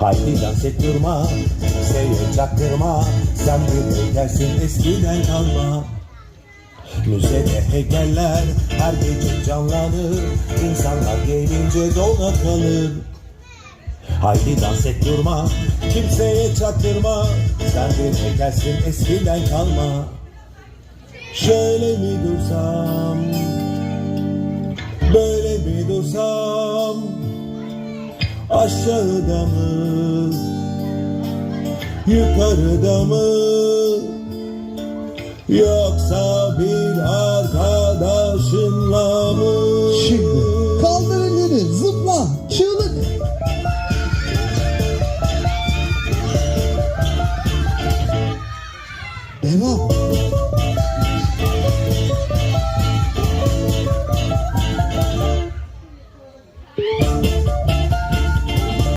Haydi dans et durma, kimseye çaktırma Sen bir heykelsin eskiden kalma. Müzede heykeller her gece canlanır. İnsanlar gelince dona kalır. Haydi dans et durma, kimseye çaktırma. Sen bir heykelsin eskiden kalma. Şöyle mi dursam, böyle mi dursam aşağıda mı? Yukarıda mı? Yoksa bir arkadaşınla mı? Şimdi kaldır elleri zıpla çığlık. Devam.